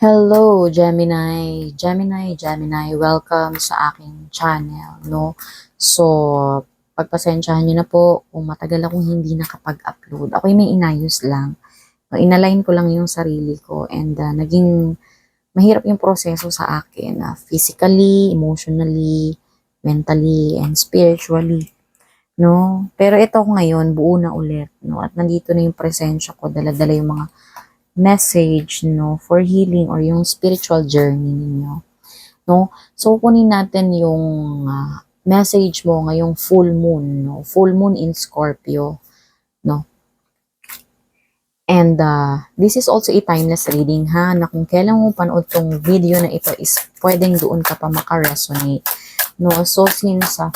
Hello, Gemini. Gemini, Gemini, welcome sa aking channel, no? So, pagpasensyahan nyo na po kung matagal akong hindi nakapag-upload. Ako'y may inayos lang. No, inalign ko lang yung sarili ko and uh, naging mahirap yung proseso sa akin. uh, physically, emotionally, mentally, and spiritually. No? Pero ito ngayon, buo na ulit. No? At nandito na yung presensya ko, dala-dala yung mga message no for healing or yung spiritual journey ninyo no? So kunin natin yung ah, message mo ngayong full moon no? Full moon in Scorpio no? And uh, this is also a timeless reading ha na kung kailan mo panood tong video na ito is pwedeng doon ka pa makaresonate no? So since uh,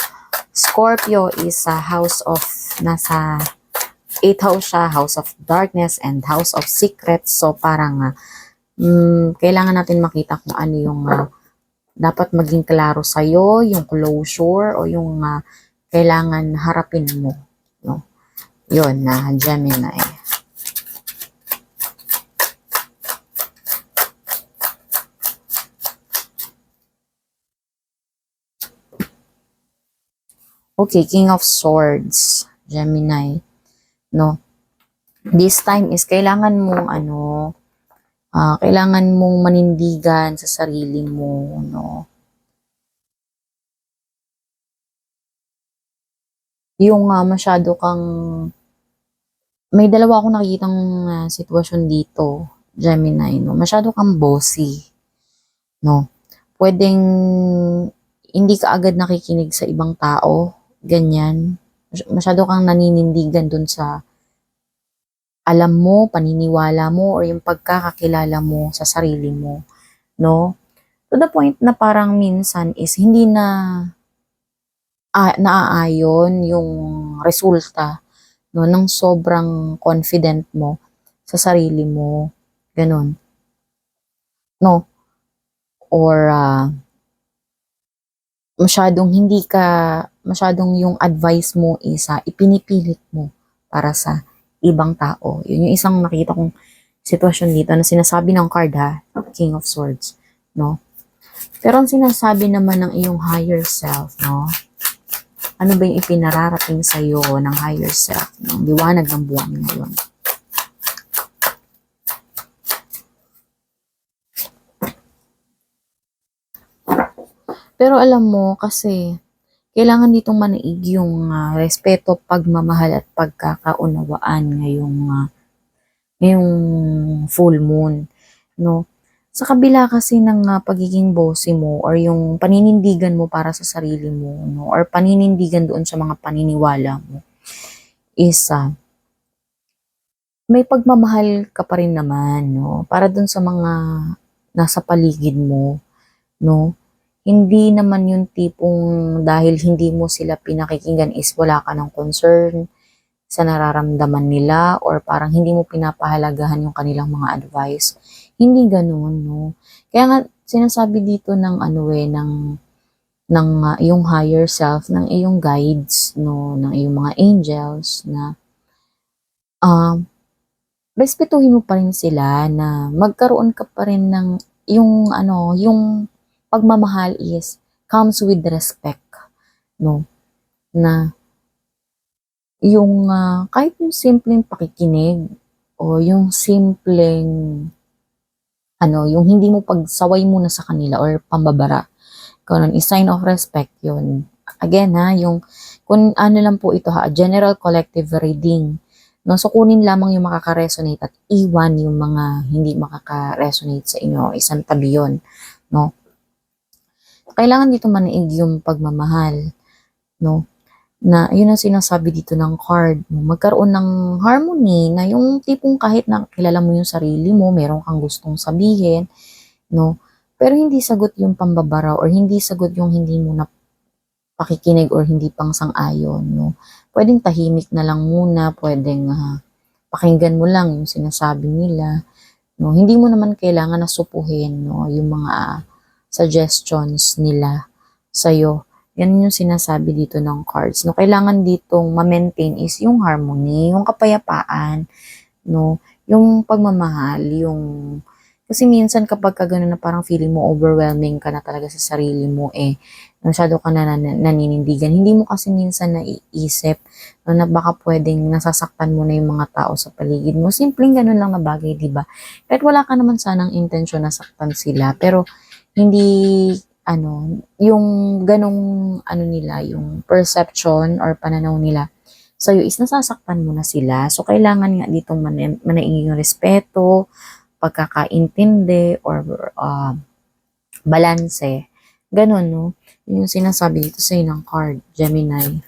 Scorpio is a house of nasa 8 house siya, house of darkness and house of secrets. So parang ah, mm, kailangan natin makita kung ano yung ah, dapat maging klaro sa'yo, yung closure o yung ah, kailangan harapin mo. No? Yun na, Gemini. Okay, King of Swords, Gemini no? This time is kailangan mong ano, ah, kailangan mong manindigan sa sarili mo, no? Yung ah, masyado kang may dalawa akong nakikitang ah, sitwasyon dito, Gemini, no? Masyado kang bossy, no? Pwedeng hindi ka agad nakikinig sa ibang tao, ganyan masyado kang naninindigan dun sa alam mo, paniniwala mo, or yung pagkakakilala mo sa sarili mo, no? To the point na parang minsan is hindi na ah, naaayon yung resulta no, ng sobrang confident mo sa sarili mo. Ganon. No? Or ah, masyadong hindi ka, masyadong yung advice mo is ah, ipinipilit mo para sa ibang tao. Yun yung isang nakita kong sitwasyon dito na sinasabi ng card ha, King of Swords, no? Pero ang sinasabi naman ng iyong higher self, no? Ano ba yung ipinararating sa iyo ng higher self, ng liwanag ng buwan ngayon? Pero alam mo, kasi kailangan ditong manaig yung ah, respeto, pagmamahal at pagkakaunawaan ngayong ah, ngayong full moon, no? Sa kabila kasi ng ah, pagiging bossy mo or yung paninindigan mo para sa sarili mo, no? Or paninindigan doon sa mga paniniwala mo is ah, may pagmamahal ka pa rin naman, no? Para doon sa mga nasa paligid mo, no? Hindi naman yung tipong dahil hindi mo sila pinakikinggan is wala ka ng concern sa nararamdaman nila or parang hindi mo pinapahalagahan yung kanilang mga advice. Hindi ganoon, no? Kaya nga, sinasabi dito ng ano eh, ng, ng uh, iyong higher self, ng iyong guides, no? Ng iyong mga angels na um, respetuhin mo pa rin sila na magkaroon ka pa rin ng yung ano, yung pagmamahal is comes with respect, no? Na yung ah, kahit yung simpleng pakikinig o yung simpleng ano, yung hindi mo pagsaway muna sa kanila or pambabara. Ganun, is sign of respect yun. Again ha, yung kung ano lang po ito ha, general collective reading. No, so kunin lamang yung makaka-resonate at iwan yung mga hindi makaka-resonate sa inyo. Isang tabi yun. No? Kailangan dito manaig yung pagmamahal, no? Na yun ang sinasabi dito ng card, no? magkaroon ng harmony na yung tipong kahit na kilala mo yung sarili mo, meron kang gustong sabihin, no? Pero hindi sagot yung pambabara or hindi sagot yung hindi mo na pakikinig or hindi pang sang-ayon, no? Pwedeng tahimik na lang muna, pwedeng ah, pakinggan mo lang yung sinasabi nila, no? Hindi mo naman kailangan na supuhin, no? Yung mga ah, suggestions nila sa'yo. Yan yung sinasabi dito ng cards. No, kailangan ditong ma-maintain is yung harmony, yung kapayapaan, no, yung pagmamahal, yung Kasi minsan kapag ka ganun na parang feeling mo overwhelming ka na talaga sa sarili mo, eh, masyado ka na nan- naninindigan. Hindi mo kasi minsan naiisip no, na baka pwedeng nasasaktan mo na yung mga tao sa paligid mo. Simpleng ganun lang na bagay, di ba? Kahit wala ka naman sanang intensyon na saktan sila, pero hindi, ano, yung ganong, ano nila, yung perception or pananaw nila sa'yo is nasasaktan mo na sila. So, kailangan nga ditong man- manaing yung respeto, pagkakaintindi, or uh, balanse. Ganon, no? Yun yung sinasabi dito sa'yo ng card, Gemini.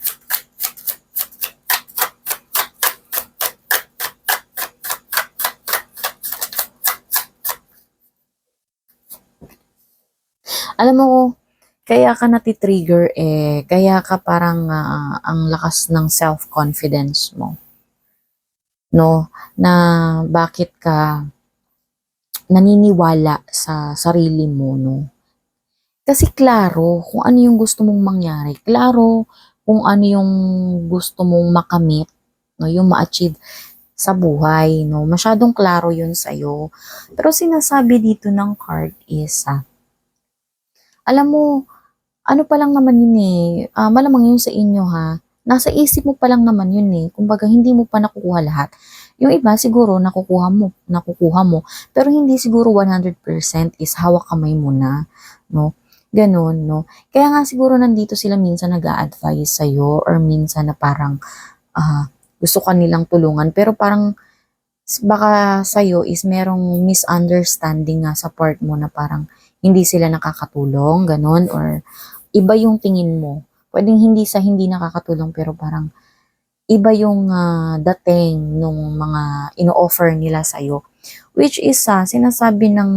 Alam mo, kaya ka natitrigger eh, kaya ka parang ah, ang lakas ng self-confidence mo. No? Na bakit ka naniniwala sa sarili mo, no? Kasi klaro kung ano yung gusto mong mangyari. Klaro kung ano yung gusto mong makamit, no? Yung ma-achieve sa buhay, no? Masyadong klaro yun sa'yo. Pero sinasabi dito ng card is, ah, alam mo, ano pa lang naman yun eh, ah, malamang yun sa inyo ha, nasa isip mo pa lang naman yun eh, kumbaga hindi mo pa nakukuha lahat. Yung iba siguro nakukuha mo, nakukuha mo, pero hindi siguro 100% is hawak kamay mo na, no? Ganon, no? Kaya nga siguro nandito sila minsan nag advise sa'yo or minsan na parang ah, gusto ka nilang tulungan, pero parang baka sa'yo is merong misunderstanding nga sa part mo na parang hindi sila nakakatulong, ganon, or iba yung tingin mo. Pwedeng hindi sa hindi nakakatulong, pero parang iba yung ah, dating nung mga ino-offer nila sa'yo. Which is, ah, sinasabi ng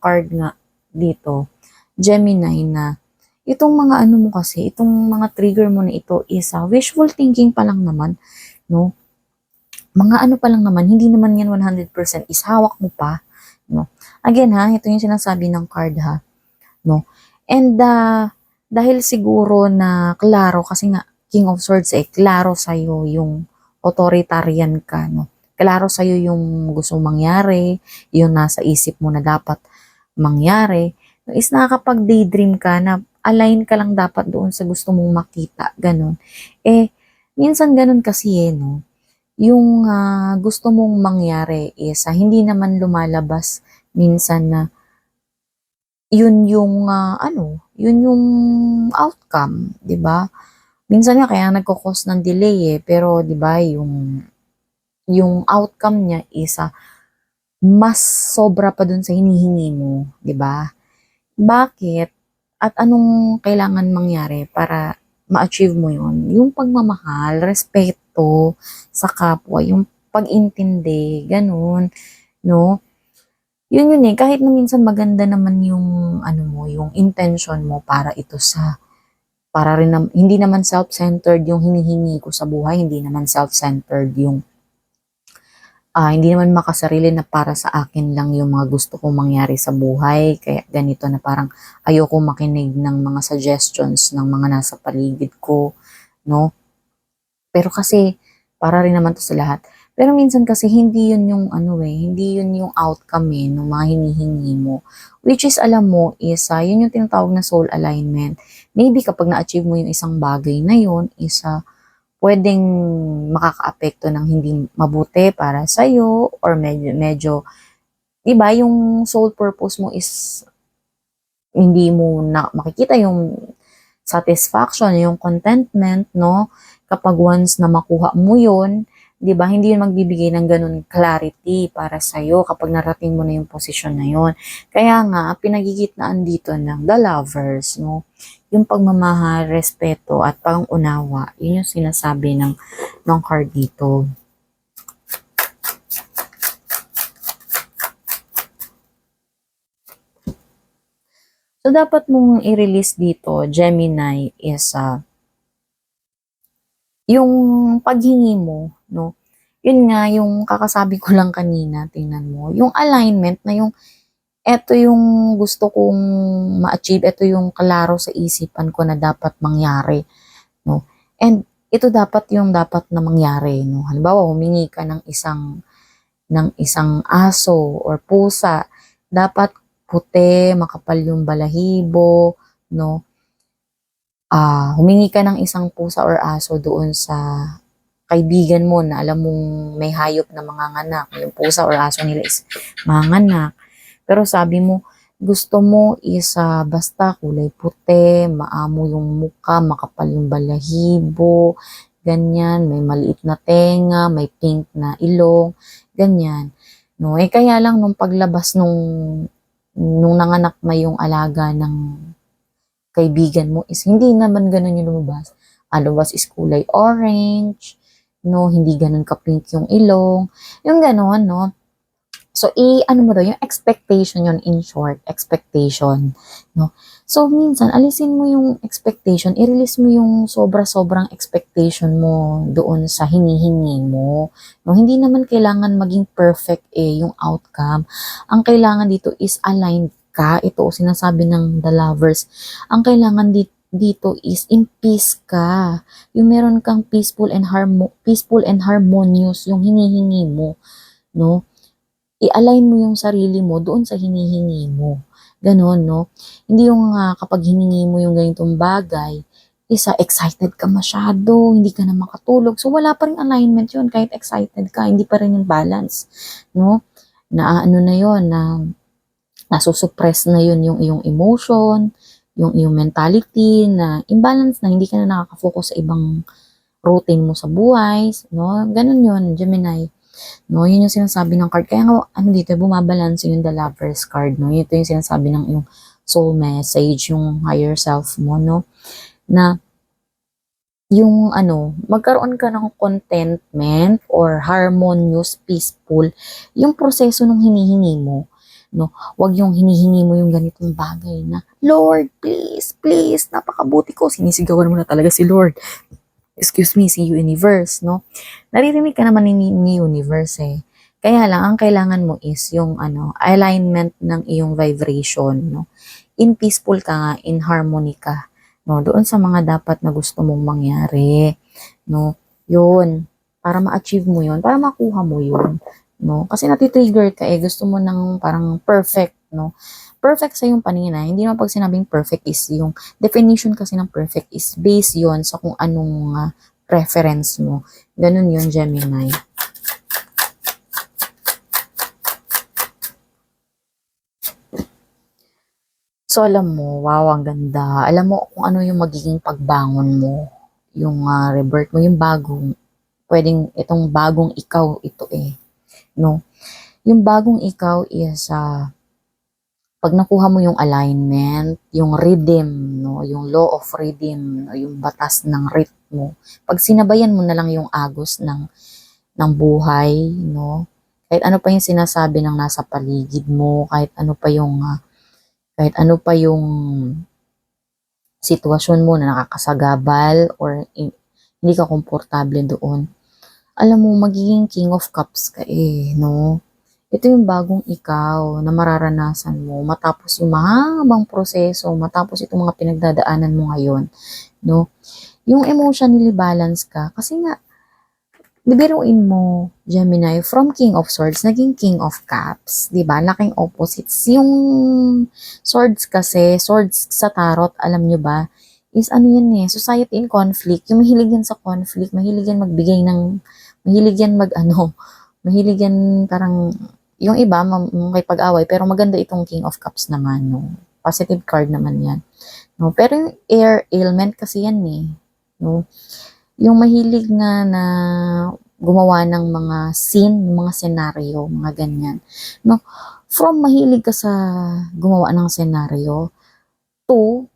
card nga dito, Gemini na, itong mga ano mo kasi, itong mga trigger mo na ito is ah, wishful thinking pa lang naman, no? Mga ano pa lang naman, hindi naman yan 100% is hawak mo pa, no? Again ha, ito yung sinasabi ng card ha, no? And ah, dahil siguro na klaro, kasi nga, King of Swords eh, klaro sa'yo yung authoritarian ka, no? Klaro sa'yo yung gusto mangyari, yung nasa isip mo na dapat mangyari, no? is nakakapag-daydream ka na align ka lang dapat doon sa gusto mong makita, ganun. Eh, minsan ganun kasi eh, no? Yung ah, gusto mong mangyari is ah, hindi naman lumalabas minsan na yun yung ah, ano, yun yung outcome, 'di ba? Minsan nga kaya nagko-cause ng delay eh, pero 'di ba yung yung outcome niya is ah, mas sobra pa dun sa hinihingi mo, 'di ba? Bakit? At anong kailangan mangyari para ma-achieve mo yun? Yung pagmamahal, respeto sa kapwa, yung pag-intindi, ganun, no? Yun yun eh, kahit na minsan maganda naman yung, ano mo, yung intention mo para ito sa, para rin, nam- hindi naman self-centered yung hinihingi ko sa buhay, hindi naman self-centered yung, ah, hindi naman makasarili na para sa akin lang yung mga gusto kong mangyari sa buhay, kaya ganito na parang ayoko makinig ng mga suggestions ng mga nasa paligid ko, no? Pero kasi, para rin naman to sa lahat. Pero minsan kasi hindi yun yung ano eh, hindi yun yung outcome eh, ng mga hinihingi mo. Which is alam mo is, ah, yun yung tinatawag na soul alignment. Maybe kapag na-achieve mo yung isang bagay na yun, is ah, pwedeng makakaapekto ng hindi mabuti para sa'yo or medyo, medyo, di ba, yung soul purpose mo is hindi mo na makikita yung satisfaction, yung contentment, no? Kapag once na makuha mo yun, 'di ba? Hindi yun magbibigay ng ganun clarity para sa iyo kapag narating mo na yung posisyon na yun. Kaya nga pinagigitnaan dito ng the lovers, no? Yung pagmamahal, respeto at pangunawa, yun yung sinasabi ng ng card dito. So, dapat mong i-release dito, Gemini, is ah, yung paghingi mo, no? Yun nga, yung kakasabi ko lang kanina, tingnan mo, yung alignment na yung, eto yung gusto kong ma-achieve, eto yung klaro sa isipan ko na dapat mangyari, no? And ito dapat yung dapat na mangyari, no? Halimbawa, humingi ka ng isang ng isang aso or pusa, dapat puti, makapal yung balahibo, no? Ah, humingi ka ng isang pusa or aso doon sa kaibigan mo na alam mong may hayop na manganganak. Yung pusa or aso nila is manganganak. Pero sabi mo, gusto mo is ah, basta kulay puti, maamo yung muka, makapal yung balahibo, ganyan, may maliit na tenga, may pink na ilong, ganyan. No, eh kaya lang nung paglabas nung nung nanganak na yung alaga ng kaibigan mo is hindi naman ganun yung lumabas. Ang lumabas is kulay orange, no, hindi ganun ka-pink yung ilong, yung ganun, no. So, i, ano mo daw, yung expectation yun, in short, expectation, no. So, minsan, alisin mo yung expectation, i-release mo yung sobra-sobrang expectation mo doon sa hinihingi mo. No, hindi naman kailangan maging perfect eh, yung outcome. Ang kailangan dito is aligned ka. Ito, sinasabi ng the lovers. Ang kailangan dito, dito is in peace ka. Yung meron kang peaceful and harmo peaceful and harmonious yung hinihingi mo, no? I-align mo yung sarili mo doon sa hinihingi mo. Ganon, no? Hindi yung ah, kapag hiningi mo yung ganitong bagay, isa, excited ka masyado, hindi ka na makatulog. So, wala pa rin alignment yun. Kahit excited ka, hindi pa rin yung balance, no? Na ano na yun, na nasusuppress na yun yung iyong emotion, yung iyong mentality, na imbalance na, hindi ka na nakaka-focus sa ibang routine mo sa buhay, no? Ganun yun, Gemini. No, yun yung sinasabi ng card. Kaya nga, ano dito, bumabalanse yung the lover's card, no? Ito yung sinasabi ng yung soul message, yung higher self mo, no? Na, yung ano, magkaroon ka ng contentment or harmonious, peaceful, yung proseso ng hinihingi mo, no? Huwag yung hinihingi mo yung ganitong bagay na, Lord, please, please, napakabuti ko. Sinisigawan mo na talaga si Lord. Excuse me, si universe, no? Naririnig ka naman ni, ni universe eh. Kaya lang, ang kailangan mo is yung ano, alignment ng iyong vibration, no? In peaceful ka nga, in harmony ka, no? Doon sa mga dapat na gusto mong mangyari, no? Yun, para ma-achieve mo yun, para makuha mo yun, no? Kasi natitrigger ka eh, gusto mo ng parang perfect, no? Perfect sa yung paningin ah. Hindi naman pag sinabing perfect is yung definition kasi ng perfect is based yon sa kung anong ah, preference mo. Ganun yun, Gemini. So, alam mo, wow, ang ganda. Alam mo kung ano yung magiging pagbangon mo. Yung ah, rebirth mo, yung bagong, pwedeng itong bagong ikaw ito eh. No? Yung bagong ikaw is, ah, pag nakuha mo yung alignment, yung rhythm, no, yung law of rhythm, no, yung batas ng ritmo, pag sinabayan mo na lang yung agos ng ng buhay, no, kahit ano pa yung sinasabi ng nasa paligid mo, kahit ano pa yung ah, kahit ano pa yung sitwasyon mo na nakakasagabal or in- hindi ka komportable doon. Alam mo, magiging king of cups ka eh, no? ito yung bagong ikaw na mararanasan mo matapos yung mahabang proseso, matapos itong mga pinagdadaanan mo ngayon, no? Yung emotionally balance ka, kasi nga, bibiruin mo, Gemini, from King of Swords, naging King of Cups, di ba? Laking opposites. Yung swords kasi, swords sa tarot, alam nyo ba, is ano yun eh, society in conflict. Yung mahilig yan sa conflict, mahilig yan magbigay ng, mahilig yan mag ano, mahilig yan parang yung iba may pag-away pero maganda itong King of Cups naman no. Positive card naman 'yan. No, pero yung air ailment kasi yan eh. No. Yung mahilig nga na gumawa ng mga scene, mga senaryo, mga ganyan. No, from mahilig ka sa gumawa ng senaryo to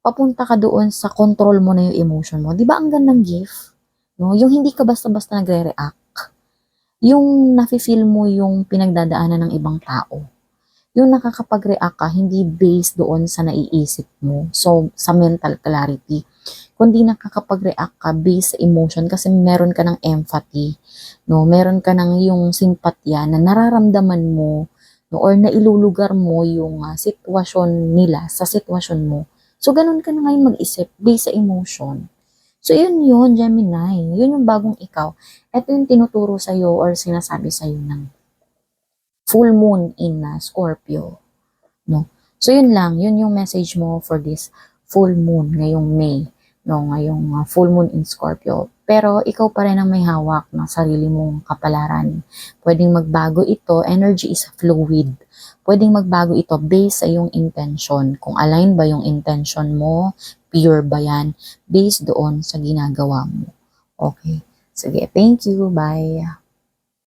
papunta ka doon sa control mo na yung emotion mo. 'Di ba ang gandang gift? No, yung hindi ka basta-basta nagre-react yung nafe-feel mo yung pinagdadaanan ng ibang tao. Yung nakakapag-react ka, hindi based doon sa naiisip mo. So, sa mental clarity. Kundi nakakapag-react ka based sa emotion kasi meron ka ng empathy. No? Meron ka ng yung simpatya na nararamdaman mo no? or nailulugar mo yung uh, sitwasyon nila sa sitwasyon mo. So, ganun ka na ngayon mag-isip based sa emotion. So, yun yun, Gemini. Yun yung bagong ikaw. Ito yung tinuturo sa'yo or sinasabi sa'yo ng full moon in uh, Scorpio. No? So yun lang, yun yung message mo for this full moon ngayong May, no, ngayong uh, full moon in Scorpio. Pero ikaw pa rin ang may hawak ng sarili mong kapalaran. Pwedeng magbago ito, energy is fluid. Pwedeng magbago ito based sa iyong intention. Kung align ba yung intention mo, pure ba yan, based doon sa ginagawa mo. Okay. Sige, thank you. Bye.